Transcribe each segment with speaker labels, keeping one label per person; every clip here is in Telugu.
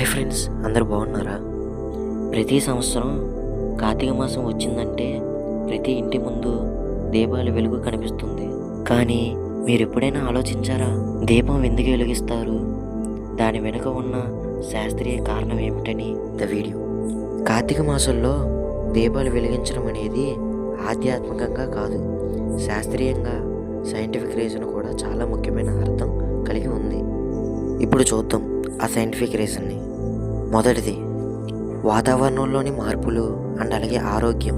Speaker 1: హాయ్ ఫ్రెండ్స్ అందరు బాగున్నారా? ప్రతి సంవత్సరం కార్తీక మాసం వచ్చిందంటే ప్రతి ఇంటి ముందు దీపాలు వెలుగు కనిపిస్తుంది. కానీ మీరు ఎప్పుడైనా ఆలోచించారా? దీపం ఎందుకు వెలిగిస్తారు? దాని వెనుక ఉన్న శాస్త్రీయ కారణం ఏమిటని? ద వీడియో కార్తీక మాసంలో దీపాలు వెలిగించడం అనేది ఆధ్యాత్మికంగా కాదు. శాస్త్రీయంగా సైంటిఫిక్ రీజన్ కూడా చాలా ముఖ్యమైన అర్థం కలిగి ఉంది. ఇప్పుడు చూద్దాం ఆ సైంటిఫిక్ రీజన్ని మొదటిది వాతావరణంలోని మార్పులు అండ్ అలాగే ఆరోగ్యం.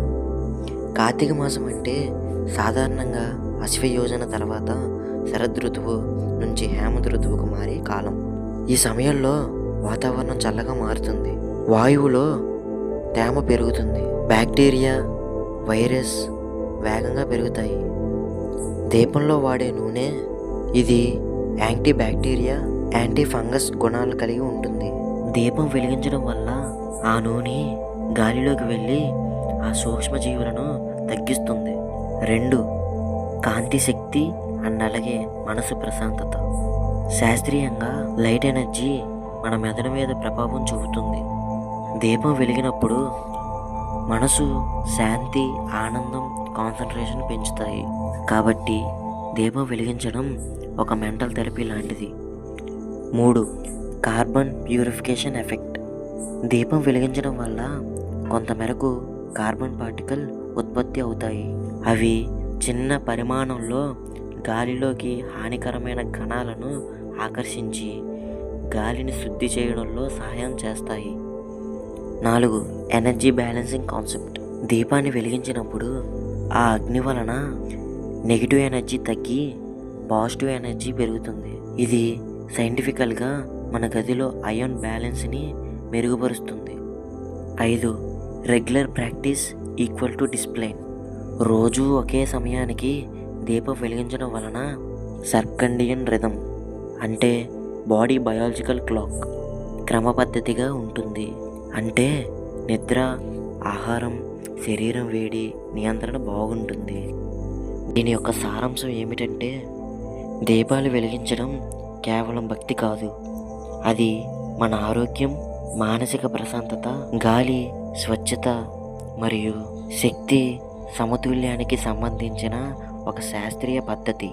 Speaker 1: కార్తీక మాసం అంటే సాధారణంగా అశ్వయోజన తర్వాత శరద్ ఋతువు నుంచి హేమంత ఋతువుకు మారే కాలం. ఈ సమయంలో వాతావరణం చల్లగా మారుతుంది. వాయువులో తేమ పెరుగుతుంది. బ్యాక్టీరియా వైరస్ వేగంగా పెరుగుతాయి. దీపంలో వాడే నూనె ఇది యాంటీ బ్యాక్టీరియా యాంటీ ఫంగస్ గుణాలు కలిగి ఉంటుంది. దీపం వెలిగించడం వల్ల ఆ నూనె గాలిలోకి వెళ్ళి ఆ సూక్ష్మజీవులను తగ్గిస్తుంది. రెండు కాంతి శక్తి అండ్ అలాగే మనసు ప్రశాంతత. శాస్త్రీయంగా లైట్ ఎనర్జీ మన మెదడు మీద ప్రభావం చూపుతుంది. దీపం వెలిగినప్పుడు మనసు శాంతి ఆనందం కాన్సన్ట్రేషన్ పెంచుతాయి. కాబట్టి దీపం వెలిగించడం ఒక మెంటల్ థెరపీ లాంటిది. మూడు కార్బన్ ప్యూరిఫికేషన్ ఎఫెక్ట్. దీపం వెలిగించడం వల్ల కొంతమేరకు కార్బన్ పార్టికల్ ఉత్పత్తి అవుతాయి. అవి చిన్న పరిమాణంలో గాలిలోకి హానికరమైన కణాలను ఆకర్షించి గాలిని శుద్ధి చేయడంలో సహాయం చేస్తాయి. నాలుగు ఎనర్జీ బ్యాలెన్సింగ్ కాన్సెప్ట్. దీపాన్ని వెలిగించినప్పుడు ఆ అగ్ని వలన నెగిటివ్ ఎనర్జీ తగ్గి పాజిటివ్ ఎనర్జీ పెరుగుతుంది. ఇది సైంటిఫికల్గా మన గదిలో అయాన్ బ్యాలెన్స్ని మెరుగుపరుస్తుంది. ఐదు regular practice equal to discipline రోజూ ఒకే సమయానికి దీపం వెలిగించడం వలన సర్కండియన్ రిథం అంటే బాడీ బయాలజికల్ క్లాక్ క్రమపద్ధతిగా ఉంటుంది. అంటే నిద్ర ఆహారం శరీరం వేడి నియంత్రణ బాగుంటుంది. దీని యొక్క సారాంశం ఏమిటంటే దీపాలు వెలిగించడం కేవలం భక్తి కాదు. అది మన ఆరోగ్యం మానసిక ప్రశాంతత గాలి స్వచ్ఛత మరియు శక్తి సమతుల్యానికి సంబంధించిన ఒక శాస్త్రీయ పద్ధతి.